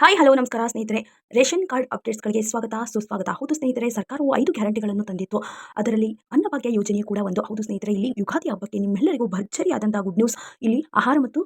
Hi hello ನಮಸ್ಕಾರ ಸ್ನೇಹಿತರೆ. Ration card ಅಪ್ಡೇಟ್ಸ್ಗಳಿಗೆ ಸ್ವಾಗತ. ಸುಸ್ವಾಗತ ಹೌದು ಸ್ನೇಹಿತರೆ, ಸರ್ಕಾರವು ಐದು ಗ್ಯಾರಂಟಿಗಳನ್ನು ತಂದಿತ್ತು. ಅದರಲ್ಲಿ ಅನ್ನಭಾಗ್ಯ ಯೋಜನೆ ಕೂಡ ಒಂದು. ಹೌದು ಸ್ನೇಹಿತರೆ, ಇಲ್ಲಿ ಯುಗಾದಿ ಹಬ್ಬಕ್ಕೆ ನಿಮ್ಮೆಲ್ಲರಿಗೂ ಭರ್ಜರಿಯಾದಂತಹ ಗುಡ್ ನ್ಯೂಸ್ ಇಲ್ಲಿ ಆಹಾರ ಮತ್ತು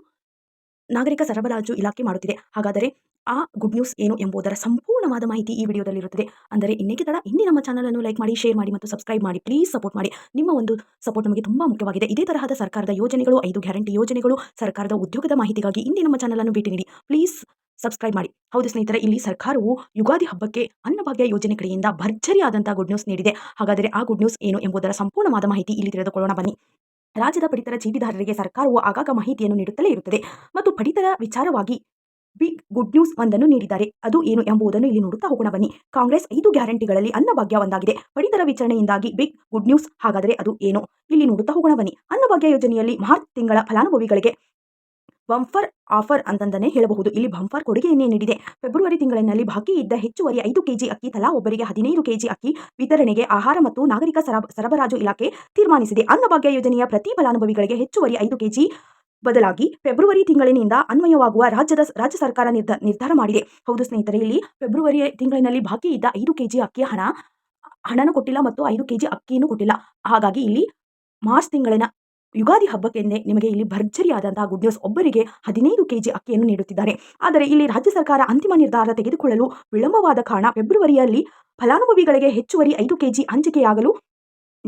ನಾಗರಿಕ ಸರಬರಾಜು ಇಲಾಖೆ ಮಾಡುತ್ತಿದೆ. ಹಾಗಾದರೆ ಆ ಗುಡ್ ನ್ಯೂಸ್ ಏನು ಎಂಬುದರ ಸಂಪೂರ್ಣವಾದ ಮಾಹಿತಿ ಈ ವಿಡಿಯೋದಲ್ಲಿರುತ್ತದೆ. ಅಂದರೆ ಇನ್ನೇಕೆ ತಡ? ಇನ್ನೇ ನಮ್ಮ ಚಾನಲನ್ನು ಲೈಕ್ ಮಾಡಿ ಶೇರ್ ಮಾಡಿ ಮತ್ತು ಸಬ್ಸ್ಕ್ರೈಬ್ ಮಾಡಿ. ಪ್ಲೀಸ್ ಸಪೋರ್ಟ್ ಮಾಡಿ. ನಿಮ್ಮ ಒಂದು ಸಪೋರ್ಟ್ ನಮಗೆ ತುಂಬ ಮುಖ್ಯವಾಗಿದೆ. ಇದೇ ತರಹದ ಸರ್ಕಾರದ ಯೋಜನೆಗಳು, ಐದು ಗ್ಯಾರಂಟಿ ಯೋಜನೆಗಳು, ಸರ್ಕಾರದ ಉದ್ಯೋಗದ ಮಾಹಿತಿಗಾಗಿ ಇನ್ನೇ ನಮ್ಮ ಚಾನಲನ್ನು ಭೇಟಿ ನೀಡಿ. ಪ್ಲೀಸ್ ಸಬ್ಸ್ಕ್ರೈಬ್ ಮಾಡಿ. ಹೌದು ಸ್ನೇಹಿತರೆ, ಇಲ್ಲಿ ಸರ್ಕಾರವು ಯುಗಾದಿ ಹಬ್ಬಕ್ಕೆ ಅನ್ನಭಾಗ್ಯ ಯೋಜನೆ ಕಡೆಯಿಂದ ಭರ್ಜರಿಯಾದಂತಹ ಗುಡ್ ನ್ಯೂಸ್ ನೀಡಿದೆ. ಹಾಗಾದರೆ ಆ ಗುಡ್ ನ್ಯೂಸ್ ಏನು ಎಂಬುದರ ಸಂಪೂರ್ಣವಾದ ಮಾಹಿತಿ ಇಲ್ಲಿ ತಿಳಿದುಕೊಳ್ಳೋಣ. ಬನ್ನಿ. ರಾಜ್ಯದ ಪಡಿತರ ಚೀಟಿದಾರರಿಗೆ ಸರ್ಕಾರವು ಆಗಾಗ ಮಾಹಿತಿಯನ್ನು ನೀಡುತ್ತಲೇ ಇರುತ್ತದೆ ಮತ್ತು ಪಡಿತರ ವಿಚಾರವಾಗಿ ಬಿಗ್ ಗುಡ್ ನ್ಯೂಸ್ ಒಂದನ್ನು ನೀಡಿದ್ದಾರೆ. ಅದು ಏನು ಎಂಬುದನ್ನು ಇಲ್ಲಿ ನೋಡುತ್ತಾ ಹೋಗೋಣ. ಬನ್ನಿ. ಕಾಂಗ್ರೆಸ್ ಐದು ಗ್ಯಾರಂಟಿಗಳಲ್ಲಿ ಅನ್ನಭಾಗ್ಯ ಒಂದಾಗಿದೆ. ಪಡಿತರ ವಿಚಾರಣೆಯಿಂದಾಗಿ ಬಿಗ್ ಗುಡ್ ನ್ಯೂಸ್ ಹಾಗಾದರೆ ಅದು ಏನು? ಇಲ್ಲಿ ನೋಡುತ್ತಾ ಹೋಗೋಣ. ಬನ್ನಿ. ಅನ್ನಭಾಗ್ಯ ಯೋಜನೆಯಲ್ಲಿ ಮಾರ್ಚ್ ತಿಂಗಳ ಫಲಾನುಭವಿಗಳಿಗೆ ಬಂಫರ್ ಆಫರ್ ಅಂತಂದನೇ ಹೇಳಬಹುದು. ಇಲ್ಲಿ ಬಂಫರ್ ಕೊಡುಗೆಯನ್ನೇ ನೀಡಿದೆ. ಫೆಬ್ರವರಿ ತಿಂಗಳಿನಲ್ಲಿ ಬಾಕಿ ಇದ್ದ ಹೆಚ್ಚುವರಿ ಐದು ಕೆಜಿ ಅಕ್ಕಿ, ತಲಾ ಒಬ್ಬರಿಗೆ ಹದಿನೈದು ಕೆಜಿ ಅಕ್ಕಿ ವಿತರಣೆಗೆ ಆಹಾರ ಮತ್ತು ನಾಗರಿಕ ಸರಬ, ಸರಬರಾಜು ಇಲಾಖೆ ತೀರ್ಮಾನಿಸಿದೆ. ಅನ್ನಭಾಗ್ಯ ಯೋಜನೆಯ ಪ್ರತಿ ಫಲಾನುಭವಿಗಳಿಗೆ ಹೆಚ್ಚುವರಿ ಐದು ಕೆಜಿ ಬದಲಾಗಿ ಫೆಬ್ರವರಿ ತಿಂಗಳಿನಿಂದ ಅನ್ವಯವಾಗುವ ರಾಜ್ಯದ ರಾಜ್ಯ ಸರ್ಕಾರ ನಿರ್ಧ, ನಿರ್ಧಾರ ಮಾಡಿದೆ. ಹೌದು ಸ್ನೇಹಿತರೆ, ಇಲ್ಲಿ ಫೆಬ್ರವರಿ ತಿಂಗಳಿನಲ್ಲಿ ಬಾಕಿ ಇದ್ದ ಐದು ಕೆಜಿ ಅಕ್ಕಿಯ ಹಣ, ಹಣನೂ ಕೊಟ್ಟಿಲ್ಲ ಮತ್ತು ಐದು ಕೆಜಿ ಅಕ್ಕಿಯನ್ನು ಕೊಟ್ಟಿಲ್ಲ. ಹಾಗಾಗಿ ಇಲ್ಲಿ ಮಾರ್ಚ್ ತಿಂಗಳಿನ ಯುಗಾದಿ ಹಬ್ಬಕ್ಕೆಂದೇ ನಿಮಗೆ ಇಲ್ಲಿ ಭರ್ಜರಿಯಾದಂತಹ ಗುಡ್ ನ್ಯೂಸ್ ಒಬ್ಬರಿಗೆ ಹದಿನೈದು ಕೆಜಿ ಅಕ್ಕಿಯನ್ನು ನೀಡುತ್ತಿದ್ದಾರೆ. ಆದರೆ ಇಲ್ಲಿ ರಾಜ್ಯ ಸರ್ಕಾರ ಅಂತಿಮ ನಿರ್ಧಾರ ತೆಗೆದುಕೊಳ್ಳಲು ವಿಳಂಬವಾದ ಕಾರಣ, ಫೆಬ್ರವರಿಯಲ್ಲಿ ಫಲಾನುಭವಿಗಳಿಗೆ ಹೆಚ್ಚುವರಿ ಐದು ಕೆಜಿ ಹಂಚಿಕೆಯಾಗಲು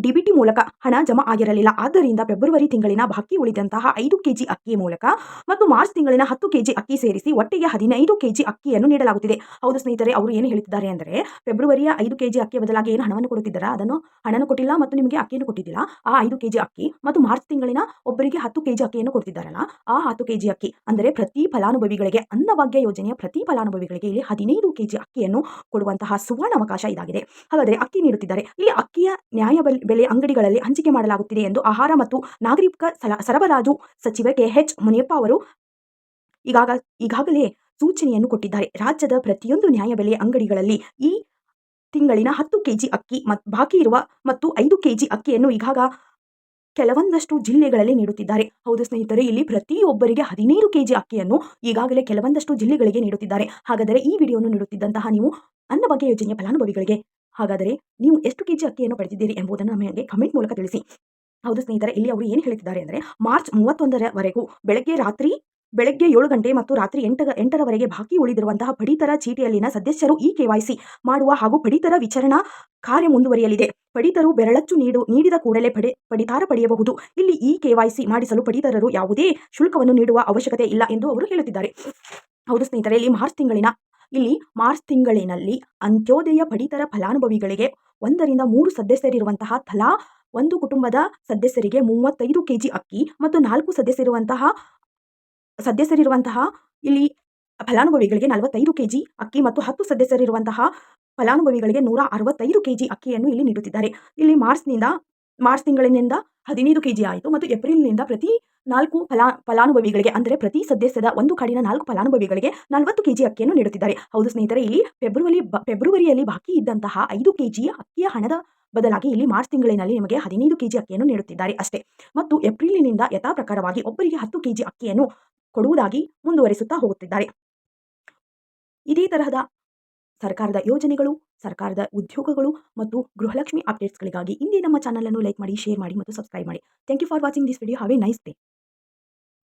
ಡಿಬಿಟಿ ಮೂಲಕ ಹಣ ಜಮಾ ಆಗಿರಲಿಲ್ಲ. ಆದ್ದರಿಂದ ಫೆಬ್ರವರಿ ತಿಂಗಳಿನ ಬಾಕಿ ಉಳಿದಂತಹ ಐದು ಕೆಜಿ ಅಕ್ಕಿ ಮೂಲಕ ಮತ್ತು ಮಾರ್ಚ್ ತಿಂಗಳಿನ ಹತ್ತು ಕೆಜಿ ಅಕ್ಕಿ ಸೇರಿಸಿ ಒಟ್ಟಿಗೆ ಹದಿನೈದು ಕೆಜಿ ಅಕ್ಕಿಯನ್ನು ನೀಡಲಾಗುತ್ತಿದೆ. ಹೌದು ಸ್ನೇಹಿತರೆ, ಅವರು ಏನು ಹೇಳುತ್ತಿದ್ದಾರೆ ಅಂದರೆ, ಫೆಬ್ರವರಿಯ ಐದು ಕೆಜಿ ಅಕ್ಕಿ ಬದಲಾಗಿ ಏನು ಹಣವನ್ನು ಕೊಡುತ್ತಿದ್ದಾರೆ? ಅದನ್ನು ಹಣವನ್ನು ಕೊಟ್ಟಿಲ್ಲ ಮತ್ತು ನಿಮಗೆ ಅಕ್ಕಿಯನ್ನು ಕೊಟ್ಟಿದ್ದಿಲ್ಲ ಆ ಐದು ಕೆಜಿ ಅಕ್ಕಿ ಮತ್ತು ಮಾರ್ಚ್ ತಿಂಗಳಿನ ಒಬ್ಬರಿಗೆ ಹತ್ತು ಕೆಜಿ ಅಕ್ಕಿಯನ್ನು ಕೊಡ್ತಿದ್ದಾರಲ್ಲ ಆ ಹತ್ತು ಕೆಜಿ ಅಕ್ಕಿ ಅಂದರೆ ಪ್ರತಿ ಫಲಾನುಭವಿಗಳಿಗೆ, ಅನ್ನಭಾಗ್ಯ ಯೋಜನೆಯ ಪ್ರತಿ ಫಲಾನುಭವಿಗಳಿಗೆ ಇಲ್ಲಿ ಹದಿನೈದು ಕೆಜಿ ಅಕ್ಕಿಯನ್ನು ಕೊಡುವಂತಹ ಸುವರ್ಣ ಅವಕಾಶ ಇದಾಗಿದೆ. ಹಾಗಾದರೆ ಅಕ್ಕಿ ನೀಡುತ್ತಿದ್ದಾರೆ. ಇಲ್ಲಿ ಅಕ್ಕಿಯ ನ್ಯಾಯ ಬೆಲೆ ಅಂಗಡಿಗಳಲ್ಲಿ ಹಂಚಿಕೆ ಮಾಡಲಾಗುತ್ತಿದೆ ಎಂದು ಆಹಾರ ಮತ್ತು ನಾಗರಿಕ ಸರಬರಾಜು ಸಚಿವ ಕೆ ಎಚ್ ಮುನಿಯಪ್ಪ ಅವರು ಈಗಾಗ, ಈಗಾಗಲೇ ಸೂಚನೆಯನ್ನು ಕೊಟ್ಟಿದ್ದಾರೆ. ರಾಜ್ಯದ ಪ್ರತಿಯೊಂದು ನ್ಯಾಯಬೆಲೆ ಅಂಗಡಿಗಳಲ್ಲಿ ಈ ತಿಂಗಳಿನ ಹತ್ತು ಕೆಜಿ ಅಕ್ಕಿ ಮತ್ತು ಬಾಕಿ ಇರುವ ಮತ್ತು ಐದು ಕೆಜಿ ಅಕ್ಕಿಯನ್ನು ಈಗಾಗ ಕೆಲವೊಂದಷ್ಟು ಜಿಲ್ಲೆಗಳಲ್ಲಿ ನೀಡುತ್ತಿದ್ದಾರೆ. ಹೌದು ಸ್ನೇಹಿತರೆ, ಇಲ್ಲಿ ಪ್ರತಿಯೊಬ್ಬರಿಗೆ ಹದಿನೈದು ಕೆಜಿ ಅಕ್ಕಿಯನ್ನು ಈಗಾಗಲೇ ಕೆಲವೊಂದಷ್ಟು ಜಿಲ್ಲೆಗಳಿಗೆ ನೀಡುತ್ತಿದ್ದಾರೆ. ಹಾಗಾದರೆ ಈ ವಿಡಿಯೋವನ್ನು ನೀಡುತ್ತಿದ್ದಂತಹ ನೀವು ಅನ್ನ ಬಗ್ಗೆ ಯೋಜನೆಯ ಫಲಾನುಭವಿಗಳಿಗೆ ಹಾಗಾದರೆ ನೀವು ಎಷ್ಟು ಕೆಜಿ ಅಕ್ಕಿಯನ್ನು ಪಡೆದಿದ್ದೀರಿ ಎಂಬುದನ್ನು ನಮಗೆ ಕಮೆಂಟ್ ಮೂಲಕ ತಿಳಿಸಿ. ಹೌದು ಸ್ನೇಹಿತರೆ, ಇಲ್ಲಿ ಅವರು ಏನು ಹೇಳುತ್ತಿದ್ದಾರೆ ಅಂದರೆ, ಮಾರ್ಚ್ ಮೂವತ್ತೊಂದರವರೆಗೂ ಬೆಳಗ್ಗೆ ರಾತ್ರಿ, ಬೆಳಗ್ಗೆ ಏಳು ಗಂಟೆ ಮತ್ತು ರಾತ್ರಿ ಎಂಟ ಎಂಟರವರೆಗೆ ಬಾಕಿ ಉಳಿದಿರುವಂತಹ ಪಡಿತರ ಚೀಟಿಯಲ್ಲಿನ ಸದಸ್ಯರು ಈ ಕೆವೈಸಿ ಮಾಡುವ ಹಾಗೂ ಪಡಿತರ ವಿಚಾರಣಾ ಕಾರ್ಯ ಮುಂದುವರಿಯಲಿದೆ. ಪಡಿತರು ಬೆರಳಚ್ಚು ನೀಡು, ನೀಡಿದ ಕೂಡಲೇ ಪಡೆ, ಪಡಿತಾರ ಪಡೆಯಬಹುದು. ಇಲ್ಲಿ ಈ ಕೆವೈಸಿ ಮಾಡಿಸಲು ಪಡಿತರರು ಯಾವುದೇ ಶುಲ್ಕವನ್ನು ನೀಡುವ ಅವಶ್ಯಕತೆ ಇಲ್ಲ ಎಂದು ಅವರು ಹೇಳುತ್ತಿದ್ದಾರೆ. ಹೌದು ಸ್ನೇಹಿತರೆ, ಇಲ್ಲಿ ಮಾರ್ಚ್ ತಿಂಗಳಿನ ಇಲ್ಲಿ ಮಾರ್ಚ್ ತಿಂಗಳಿನಲ್ಲಿ ಅಂತ್ಯೋದಯ ಪಡಿತರ ಫಲಾನುಭವಿಗಳಿಗೆ ಒಂದರಿಂದ ಮೂರು ಸದಸ್ಯರಿರುವಂತಹ ತಲಾ ಒಂದು ಕುಟುಂಬದ ಸದಸ್ಯರಿಗೆ ಮೂವತ್ತೈದು ಕೆಜಿ ಅಕ್ಕಿ ಮತ್ತು ನಾಲ್ಕು ಸದಸ್ಯರಿರುವಂತಹ ಸದಸ್ಯರಿರುವಂತಹ ಇಲ್ಲಿ ಫಲಾನುಭವಿಗಳಿಗೆ ನಲವತ್ತೈದು ಕೆಜಿ ಅಕ್ಕಿ ಮತ್ತು ಹತ್ತು ಸದಸ್ಯರಿರುವಂತಹ ಫಲಾನುಭವಿಗಳಿಗೆ ನೂರ ಅರವತ್ತೈದು ಕೆಜಿ ಅಕ್ಕಿಯನ್ನು ಇಲ್ಲಿ ನೀಡುತ್ತಿದ್ದಾರೆ. ಇಲ್ಲಿ ಮಾರ್ಚ್ನಿಂದ, ಮಾರ್ಚ್ ತಿಂಗಳಿನಿಂದ ಹದಿನೈದು ಕೆಜಿ ಆಯಿತು ಮತ್ತು ಏಪ್ರಿಲ್ನಿಂದ ಪ್ರತಿ ನಾಲ್ಕು ಫಲಾ, ಫಲಾನುಭವಿಗಳಿಗೆ, ಅಂದರೆ ಪ್ರತಿ ಸದಸ್ಯದ ಒಂದು ಕಾಡಿನ ನಾಲ್ಕು ಫಲಾನುಭವಿಗಳಿಗೆ ನಲವತ್ತು ಕೆಜಿ ಅಕ್ಕಿಯನ್ನು ನೀಡುತ್ತಿದ್ದಾರೆ. ಹೌದು ಸ್ನೇಹಿತರೆ, ಇಲ್ಲಿ ಫೆಬ್ರವರಿ ಫೆಬ್ರವರಿಯಲ್ಲಿ ಬಾಕಿ ಇದ್ದಂತಹ ಐದು ಕೆಜಿಯ ಅಕ್ಕಿಯ ಹಣದ ಬದಲಾಗಿ ಇಲ್ಲಿ ಮಾರ್ಚ್ ತಿಂಗಳಿನಲ್ಲಿ ನಿಮಗೆ ಹದಿನೈದು ಕೆಜಿ ಅಕ್ಕಿಯನ್ನು ನೀಡುತ್ತಿದ್ದಾರೆ ಅಷ್ಟೇ. ಮತ್ತು ಏಪ್ರಿಲಿನಿಂದ ಯಥಾ ಪ್ರಕಾರವಾಗಿ ಒಬ್ಬರಿಗೆ ಹತ್ತು ಕೆಜಿ ಅಕ್ಕಿಯನ್ನು ಕೊಡುವುದಾಗಿ ಮುಂದುವರಿಸುತ್ತಾ ಹೋಗುತ್ತಿದ್ದಾರೆ. ಇದೇ ತರಹದ ಸರ್ಕಾರದ ಯೋಜನೆಗಳು, ಸರ್ಕಾರದ ಉದ್ಯೋಗಗಳು ಮತ್ತು ಗೃಹಲಕ್ಷ್ಮಿ ಅಪ್ಡೇಟ್ಸ್ಗಳಿಗಾಗಿ ಇಂದೇ ನಮ್ಮ ಚಾನಲನ್ನು ಲೈಕ್ ಮಾಡಿ, ಶೇರ್ ಮಾಡಿ ಮತ್ತು ಸಬ್ಸ್ಕ್ರೈಬ್ ಮಾಡಿ. Thank you for watching this video have a nice day